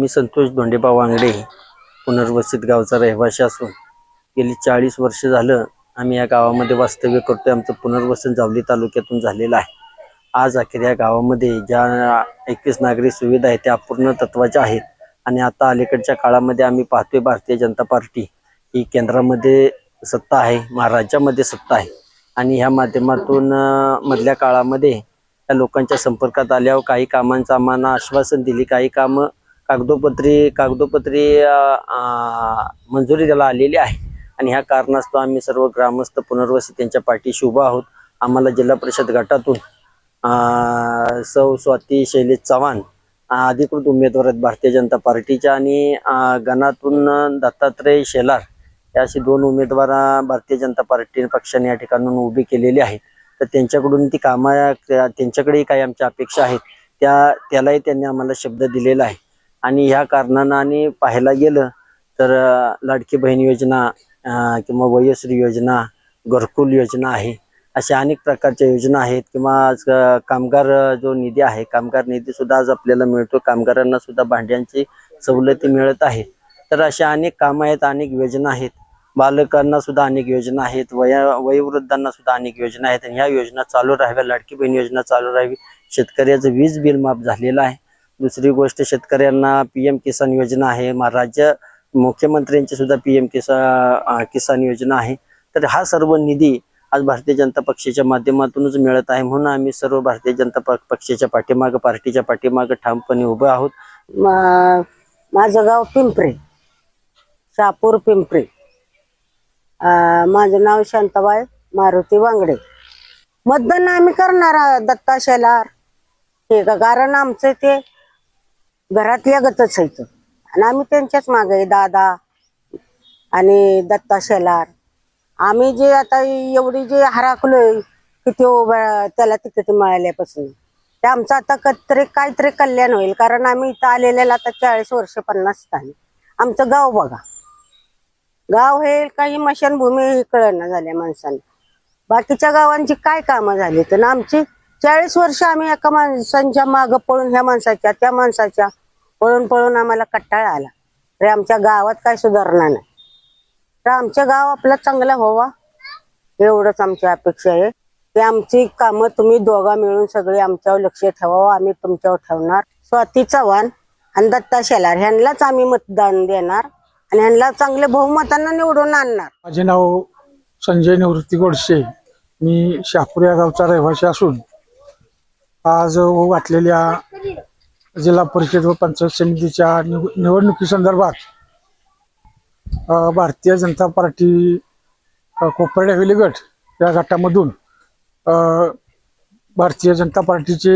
मी संतोष धोंडेबा वांगडे पुनर्वसित गावचा रहिवाशी असून गेली चाळीस वर्ष झालं आम्ही या गावामध्ये वास्तव्य करतोय. आमचं पुनर्वसन जावली तालुक्यातून झालेलं आहे. आज अखेर या गावामध्ये ज्या एकवीस नागरी सुविधा आहेत त्या अपूर्ण तत्वाच्या आहेत आणि आता अलीकडच्या काळामध्ये आम्ही पाहतोय भारतीय जनता पार्टी ही केंद्रामध्ये सत्ता आहे महाराष्ट्रामध्ये सत्ता आहे आणि ह्या माध्यमातून मधल्या काळामध्ये त्या लोकांच्या संपर्कात आल्यावर काही कामांचं आम्हाला आश्वासन दिली काही कामं कागदोपत्री कागदोपत्री मंजुरी त्याला आलेली आहे. आणि ह्या कारणास्तव आम्ही सर्व ग्रामस्थ पुनर्वसित त्यांच्या पाठीशी उभा आहोत. आम्हाला जिल्हा परिषद गटातून सौ स्वाती शैलेश चव्हाण अधिकृत उमेदवार आहेत भारतीय जनता पार्टीच्या आणि गणातून दत्तात्रय शेलार. या अशी दोन उमेदवार भारतीय जनता पार्टी पक्षाने या ठिकाणून उभी केलेली आहेत. तर त्यांच्याकडून ती कामा त्यांच्याकडेही काही आमच्या अपेक्षा आहेत. त्या त्यालाही त्यांनी आम्हाला शब्द दिलेला आहे. आणि ह्या कारणानं आणि पाहायला गेलं तर लाडकी बहीण योजना किंवा वयश्री योजना घरकुल योजना आहे. अशा अनेक प्रकारच्या योजना आहेत किंवा आज कामगार जो निधी आहे कामगार निधी सुद्धा आज आपल्याला मिळतो. कामगारांना सुद्धा भांड्यांची सवलती मिळत आहे. तर अशा अनेक कामं आहेत अनेक योजना आहेत. बालकांना सुद्धा अनेक योजना आहेत. वया वयोवृद्धांना सुद्धा अनेक योजना आहेत. आणि ह्या योजना चालू राहाव्या लाडकी बहीण योजना चालू राहावी. शेतकऱ्याचं वीज बिल माफ झालेलं आहे. दुसरी गोष्ट शेतकऱ्यांना पीएम किसान योजना आहे. राज्य मुख्यमंत्र्यांची सुद्धा पीएम किसान किसान योजना आहे. तर हा सर्व निधी आज भारतीय जनता पक्षाच्या माध्यमातूनच मिळत आहे म्हणून आम्ही सर्व भारतीय जनता पक्षाच्या पाठीमाग पार्टीच्या पाठीमाग ठामपणे उभे आहोत. मा- माझं गाव पिंपरी शापूर पिंपरी. अं, माझं नाव शांताबाई मारुती वांगडे. मतदान आम्ही करणार दत्ता शेलार हे का कारण आमचं ते घरात गतच आहे आणि आम्ही त्यांच्याच मागे दादा आणि दत्ता शेलार. आम्ही जे आता एवढी जे हराकलोय किती उभ्या त्याला तिकीट मिळाल्यापासून. ते आमचं आता कत्रे काहीतरी कल्याण होईल कारण आम्ही इथं आलेल्याला आता चाळीस वर्ष पन्नास झाली. आमचं गाव बघा. गाव हे काही मशानभूमी हे कळना झाल्या माणसाने. बाकीच्या गावांची काय कामं झाली? तर आमची चाळीस वर्ष आम्ही एका माणसांच्या मागं पळून ह्या माणसाच्या त्या माणसाच्या पळून पळून आम्हाला कट्टाळा आला. अरे आमच्या गावात काय सुधारणा नाही. तर आमचं गाव आपला चांगला व्हावा. एवढंच आमची अपेक्षा आहे. की आमची कामं तुम्ही दोघा मिळून सगळी आमच्यावर लक्ष ठेवावं. आम्ही तुमच्यावर ठेवणार. स्वाती चव्हाण आणि दत्ता शेलार ह्यांनाच आम्ही मतदान देणार आणि ह्यांना चांगले बहुमतांना निवडून आणणार. माझे नाव संजय निवृत्ती गोडसे. मी शहापूर या गावचा रहिवासी असून आज वाटलेल्या जिल्हा परिषद व पंचायत समितीच्या निव- निवडणुकीसंदर्भात भारतीय जनता पार्टी कोपर्डे हवेली गट या गटामधून भारतीय जनता पार्टीचे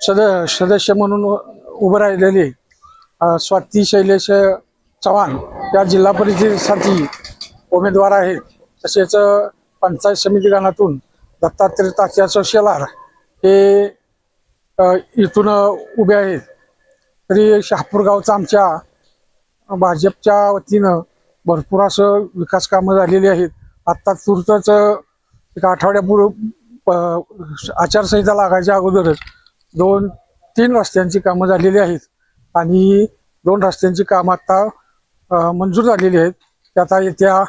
सद सदस्य म्हणून उभं राहिलेले स्वाती शैलेश चव्हाण या जिल्हा परिषदेसाठी उमेदवार आहेत. तसेच पंचायत समिती गणातून दत्तात्रय तात्याचं शेलार हे इथून उभे आहेत. तरी शहापूर गावचं आमच्या भाजपच्या वतीनं भरपूर असं विकास कामं झालेली आहेत. आत्ता तुर्तच एक आठवड्यापूर्वी प- आचारसंहिता लागायच्या अगोदरच दोन तीन रस्त्यांची कामं झालेली आहेत. आणि दोन रस्त्यांची कामं आत्ता मंजूर झालेली आहेत. ते आता येत्या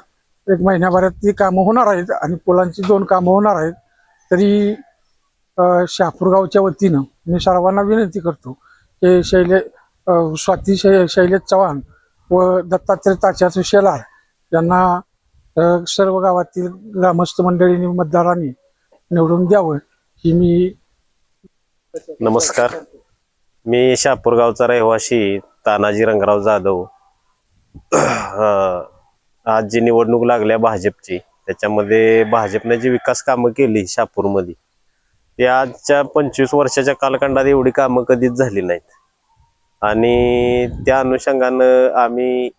एक महिन्याभरात ती कामं होणार आहेत आणि पुलांची दोन कामं होणार आहेत. तरी शापूरगावच्या वतीनं मी सर्वांना विनंती करतो की शैले स्वाती शै शैलेश चव्हाण व दत्तात्रय ताच्याचं शेलार यांना सर्व गावातील ग्रामस्थ मंडळींनी मतदारांनी निवडून द्यावं ही मी नमस्कार. मी शापूरगावचा रहिवाशी रहिवासी तानाजी रंगराव जाधव. आज जी निवडणूक लागल्या भाजपची त्याच्यामध्ये भाजपने जी विकास कामं केली शहापूरमध्ये ती आजच्या पंचवीस वर्षाच्या कालखंडात एवढी कामं कधीच झाली नाहीत. आणि त्या अनुषंगानं आम्ही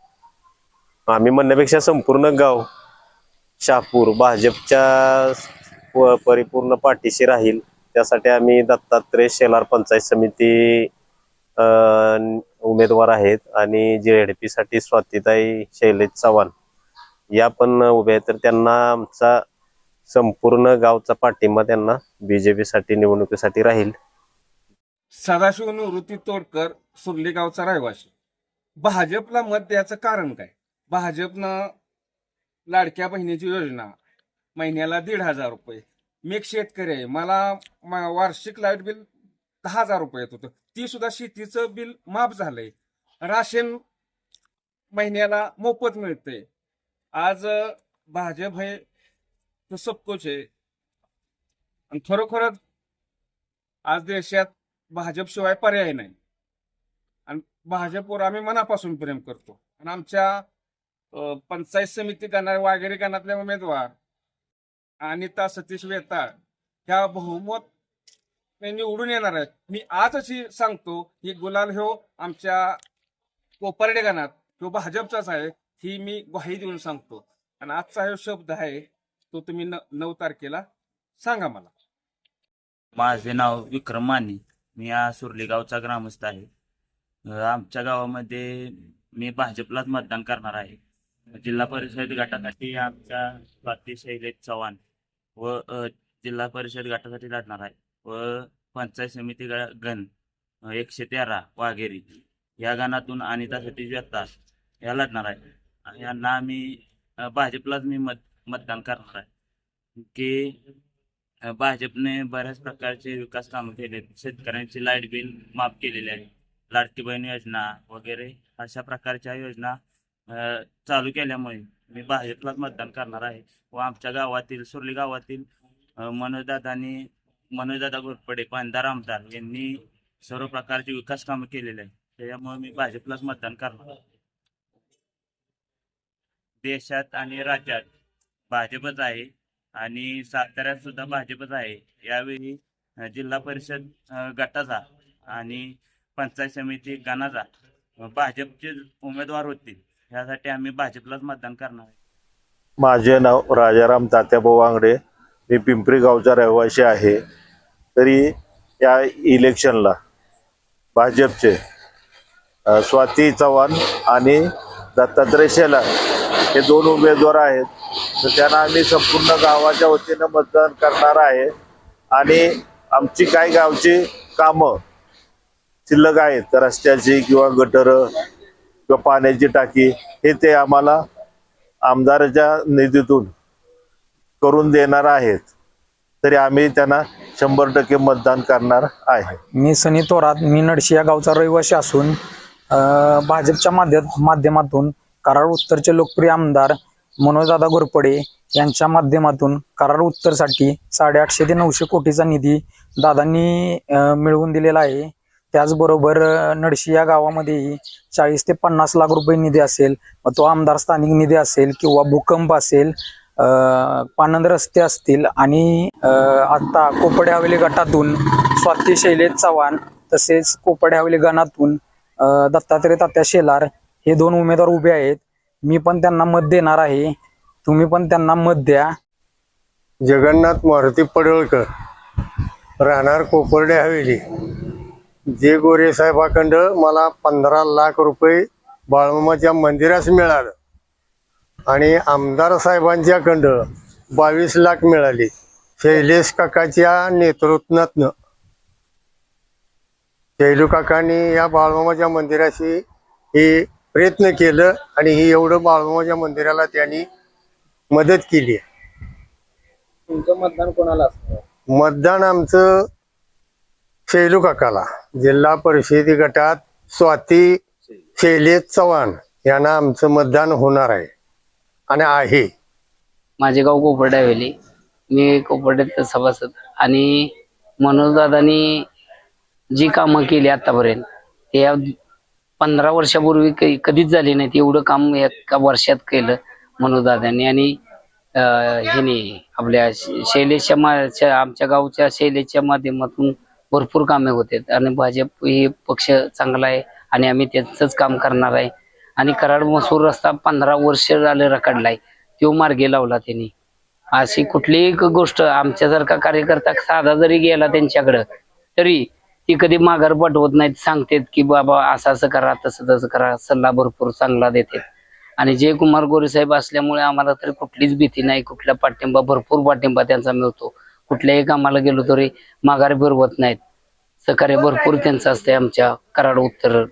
आम्ही म्हणण्यापेक्षा संपूर्ण गाव शहापूर भाजपच्या परिपूर्ण पाठीशी राहील. त्यासाठी आम्ही दत्तात्रय शेलार पंचायत समिती उमेदवार आहेत आणि जेडपी साठी स्वातीताई शैलेश चव्हाण. या पण उभ्या आहेत. तर त्यांना आमचा संपूर्ण गावचा पाठिंबा त्यांना बीजेपीसाठी निवडणुकीसाठी राहील. सदाशिव निवृत्ती तोडकर सुर्ली गावचा रहिवाशी. भाजपला मत द्यायचं कारण काय? भाजपनं लाडक्या बहिणीची योजना महिन्याला दीड हजार रुपये. मी एक शेतकरी आहे मला वार्षिक लाइट बिल दहा हजार रुपये येत होतं. ती सुद्धा शेतीचं बिल माफ झालंय. राशन महिन्याला मोफत मिळतंय. आज भाजप हे तो सबकोच आहे आणि खरोखरच आज देशात भाजपशिवाय पर्याय नाही. आणि भाजपवर आम्ही मनापासून प्रेम करतो. आणि आमच्या पंचायत समिती गणा वागेरे गणातले उमेदवार अनिता सतीश वेताळ ह्या बहुमत निवडून येणार आहेत. मी आजच ही सांगतो की गुलाल ह्यो आमच्या कोपर्डे गणात तो भाजपचाच आहे ही मी ग्वाही देऊन सांगतो. आणि आजचा हा शब्द आहे तो तुम्ही न नऊ तारखेला सांगा मला. माझे नाव विक्रम माने. मी या सुर्ली गावचा ग्रामस्थ आहे. अ, आमच्या गावामध्ये मी भाजपलाच मतदान करणार आहे. जिल्हा परिषद गटासाठी आमच्या स्वाती शैलेश चव्हाण व अ, जिल्हा परिषद गटासाठी लढणार आहे व पंचायत समिती ग- गण अ, एकशे तेरा वाघेरी या गणातून अनिता सतीश व्यक्ता या लढणार आहे. आणि यांना आम्ही अ, भाजपलाच मी मत मतदान करणार आहे. की भाजपने बऱ्याच प्रकारचे विकास कामं केले शेतकऱ्यांची लाइट बिल माफ केलेले आहे. लाडकी बहीण योजना वगैरे अशा प्रकारच्या योजना चालू केल्यामुळे मी भाजपलाच मतदान करणार आहे. व आमच्या गावातील सुरली गावातील मनोजदादानी मनोजदादांनी मनोजदादा घोरपडे पांदार आमदार यांनी सर्व प्रकारचे विकास कामं केलेले आहे त्याच्यामुळे मी भाजपलाच मतदान करणार आहे. देशात आणि राज्यात भाजपच आहे आणि साताऱ्यात सुद्धा भाजपच आहे. यावेळी जिल्हा परिषद गटाचा आणि पंचायत समिती गणाचा भाजपचे उमेदवार होतील. यासाठी आम्ही भाजपलाच मतदान करणार आहे. माझे नाव राजाराम तात्याभाऊ वांगडे. मी पिंपरी गावचा रहिवासी आहे. तरी या इलेक्शनला भाजपचे स्वाती चव्हाण आणि दत्तात्रय शेलार हे दोन उमेदवार आहेत. तर त्यांना आम्ही संपूर्ण गावाच्या वतीनं मतदान करणार आहे. आणि आमची काही गावची कामं शिल्लक आहेत रस्त्याची किंवा गटर किंवा पाण्याची टाकी हे ते आम्हाला आमदाराच्या निधीतून करून देणार आहेत. तरी आम्ही त्यांना शंभर टक्के मतदान करणार आहे. मी सनी थोरात मी नडशी या गावचा रहिवासी असून भाजपच्या माध्यम माध्यमातून कराड उत्तरचे लोकप्रिय आमदार मनोजदादा घोरपडे यांच्या माध्यमातून करार उत्तरसाठी साडेआठशे ते नऊशे कोटीचा निधी दादांनी मिळवून दिलेला आहे. त्याचबरोबर नडशी या गावामध्येही चाळीस ते पन्नास लाख रुपये निधी असेल मग तो आमदार स्थानिक निधी असेल किंवा भूकंप असेल पानंद रस्ते असतील आणि आत्ता आता कोपडे हवेली गटातून स्वाती शैलेश चव्हाण तसेच कोपडे हवेली गणातून दत्तात्रय तात्या शेलार हे दोन उमेदवार उभे आहेत. मी पण त्यांना मत देणार आहे. तुम्ही पण त्यांना मत द्या. जगन्नाथ मारुती पडळकर राहणार कोपर्डे हवेली. जे गोरे साहेबाखंड मला पंधरा लाख रुपये बाळमामाच्या मंदिरास मिळालं. आणि आमदार साहेबांच्या खंड बावीस लाख मिळाली. शैलेश काकाच्या नेतृत्वातनं. शैलू काकांनी या बाळमामाच्या मंदिराशी हे प्रयत्न केलं आणि ही एवढं बाळमामाच्या मंदिराला त्यांनी मदत केली तुमचं मतदान कोणाला असतं? मतदान आमचं शैलू काकाला. जिल्हा परिषदी गटात स्वाती शैलेश चव्हाण यांना आमचं मतदान होणार आहे आणि आहे. माझे गाव कोपर्डे हवेली मी कोपर्ड्यात सभासद आणि मनोजदादांनी जी कामं केली आतापर्यंत ते या पंधरा वर्षापूर्वी काही कधीच झाली नाहीत एवढं काम एका वर्षात केलं मनोदादांनी. आणि हिने आपल्या शैलेशच्या माच्या आमच्या गावच्या शैलेशच्या माध्यमातून भरपूर कामे होते. आणि भाजप हे पक्ष चांगला आहे आणि आम्ही त्यांचंच काम करणार आहे. आणि कराड मसूर रस्ता पंधरा वर्ष झाले रखडलाय. तो मार्गी लावला त्यांनी. अशी कुठलीही एक गोष्ट आमच्यासारखा कार्यकर्ता साधा जरी गेला त्यांच्याकडं तरी ती कधी माघार पाठवत नाहीत सांगतात की बाबा असं असं करा तसं तसं करा सल्ला भरपूर चांगला देतात. आणि जयकुमार गोरे साहेब असल्यामुळे आम्हाला तरी कुठलीच भीती नाही कुठला पाठिंबा भरपूर पाठिंबा त्यांचा मिळतो. कुठल्याही कामाला गेलो तरी माघार फिरवत नाहीत. सहकार्य भरपूर त्यांचं असते आमच्या कराड उत्तर